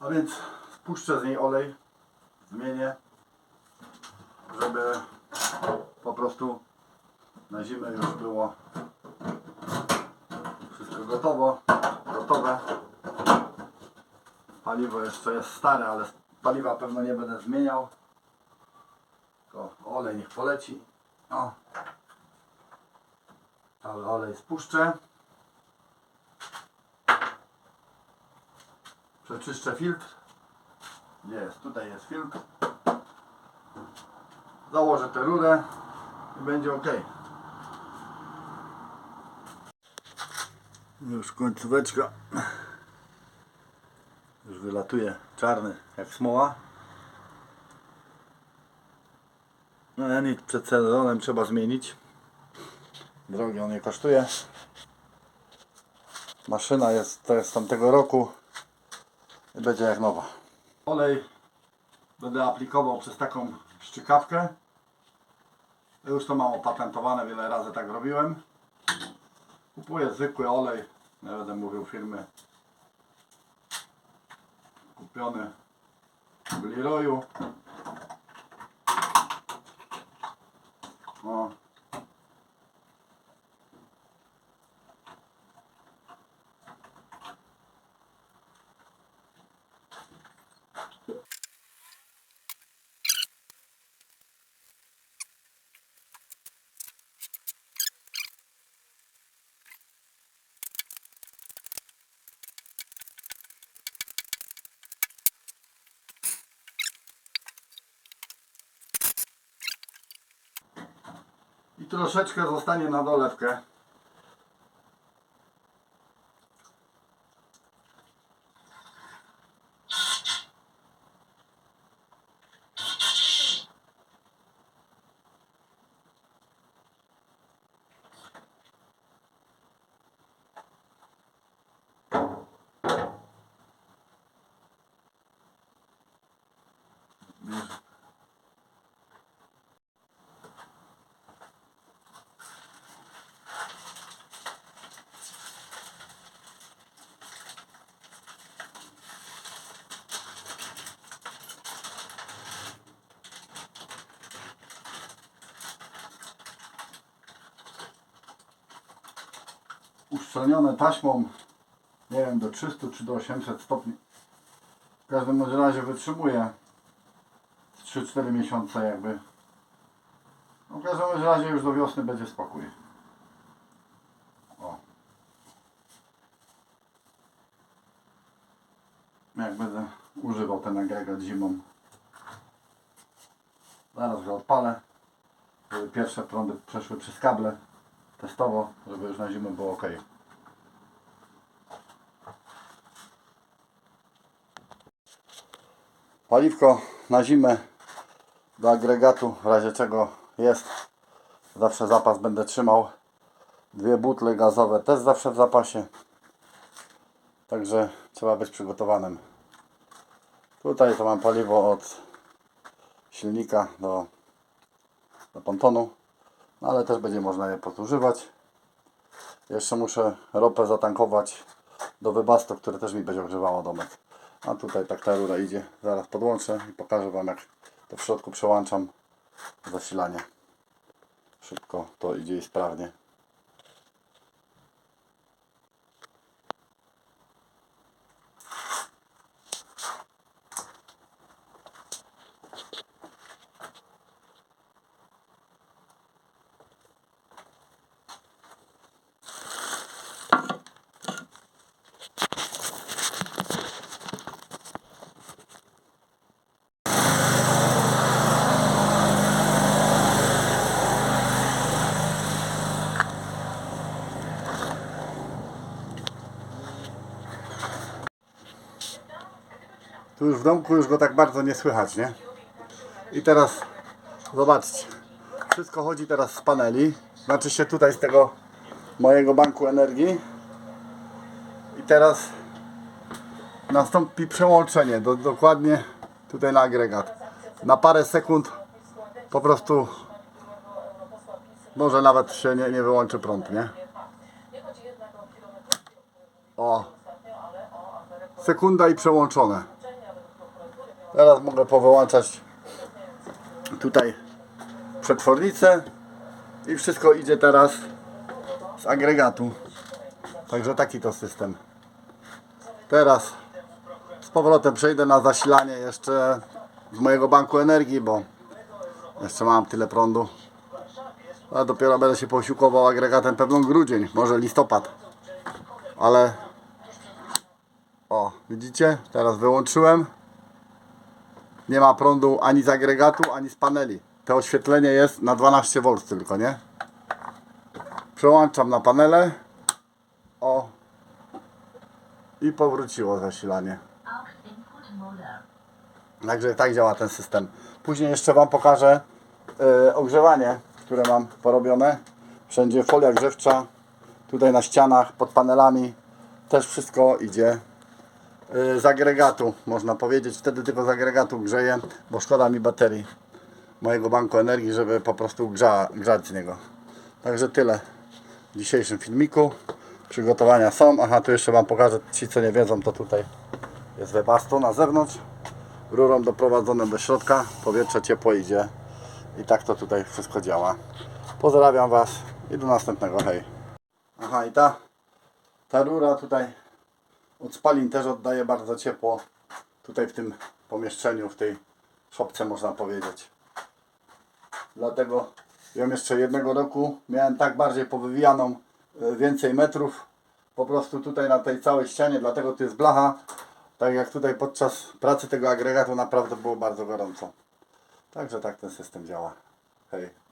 A więc spuszczę z niej olej, zmienię, żeby po prostu na zimę już było wszystko gotowo, gotowe. Paliwo jeszcze jest stare, ale paliwa pewno nie będę zmieniał. Tylko olej niech poleci. O. Cały olej spuszczę. Przeczyszczę filtr. Jest? Tutaj jest filtr. Założę tę rurę i będzie ok. Już końcóweczka. Już wylatuje czarny jak smoła. No a nic przed sezonem trzeba zmienić. Drogi on nie kosztuje. Maszyna jest, to jest tamtego roku będzie jak nowa. Olej będę aplikował przez taką szczykawkę. Już to mam opatentowane, wiele razy tak robiłem. Kupuję zwykły olej, nie będę mówił firmy. Kupiony w Leroyu. O. I troszeczkę zostanie na dolewkę. Uszczelnione taśmą, nie wiem, do 300 czy do 800 stopni. W każdym razie wytrzymuje 3-4 miesiące jakby. No w każdym razie już do wiosny będzie spokój. O. Jak będę używał ten agregat zimą. Zaraz go odpalę, żeby pierwsze prądy przeszły przez kable testowo, żeby już na zimę było ok. Paliwko na zimę do agregatu, w razie czego jest. Zawsze zapas będę trzymał. Dwie butle gazowe też zawsze w zapasie. Także trzeba być przygotowanym. Tutaj to mam paliwo od silnika do, do pontonu. Ale też będzie można je podużywać. Jeszcze muszę ropę zatankować do wybastu, które też mi będzie ogrzewało domek. A tutaj tak ta rura idzie. Zaraz podłączę i pokażę Wam jak to w środku przełączam zasilanie. Szybko to idzie i sprawnie. Tu już w domku już go tak bardzo nie słychać, nie? I teraz zobaczcie. Wszystko chodzi teraz z paneli. Znaczy się tutaj z tego mojego banku energii. I teraz nastąpi przełączenie do, dokładnie tutaj na agregat. Na parę sekund po prostu może nawet się nie, nie wyłączy prąd, nie? O. Sekunda i przełączone. Teraz mogę powyłączać tutaj przetwornicę i wszystko idzie teraz z agregatu. Także taki to system. Teraz z powrotem przejdę na zasilanie jeszcze z mojego banku energii, bo jeszcze mam tyle prądu. A dopiero będę się posiłkował agregatem pewną grudzień, może listopad. Ale o, widzicie? Teraz wyłączyłem. Nie ma prądu ani z agregatu, ani z paneli. To oświetlenie jest na 12V tylko, nie? Przełączam na panele. O. I powróciło zasilanie. Także tak działa ten system. Później jeszcze Wam pokażę e, ogrzewanie, które mam porobione. Wszędzie folia grzewcza, tutaj na ścianach, pod panelami. Też wszystko idzie z agregatu, można powiedzieć. Wtedy tylko z agregatu grzeję, bo szkoda mi baterii mojego banku energii, żeby po prostu grza, grzać z niego. Także tyle w dzisiejszym filmiku. Przygotowania są. Aha, tu jeszcze Wam pokażę, ci co nie wiedzą, to tutaj jest webasto na zewnątrz rurą doprowadzone do środka, powietrze ciepło idzie i tak to tutaj wszystko działa. Pozdrawiam Was i do następnego, hej. Aha i ta, ta rura tutaj od spalin też oddaje bardzo ciepło tutaj w tym pomieszczeniu, w tej szopce można powiedzieć. Dlatego ją jeszcze jednego roku miałem tak bardziej powywijaną, y, więcej metrów po prostu tutaj na tej całej ścianie, dlatego tu jest blacha, tak jak tutaj podczas pracy tego agregatu naprawdę było bardzo gorąco. Także tak ten system działa. Hej.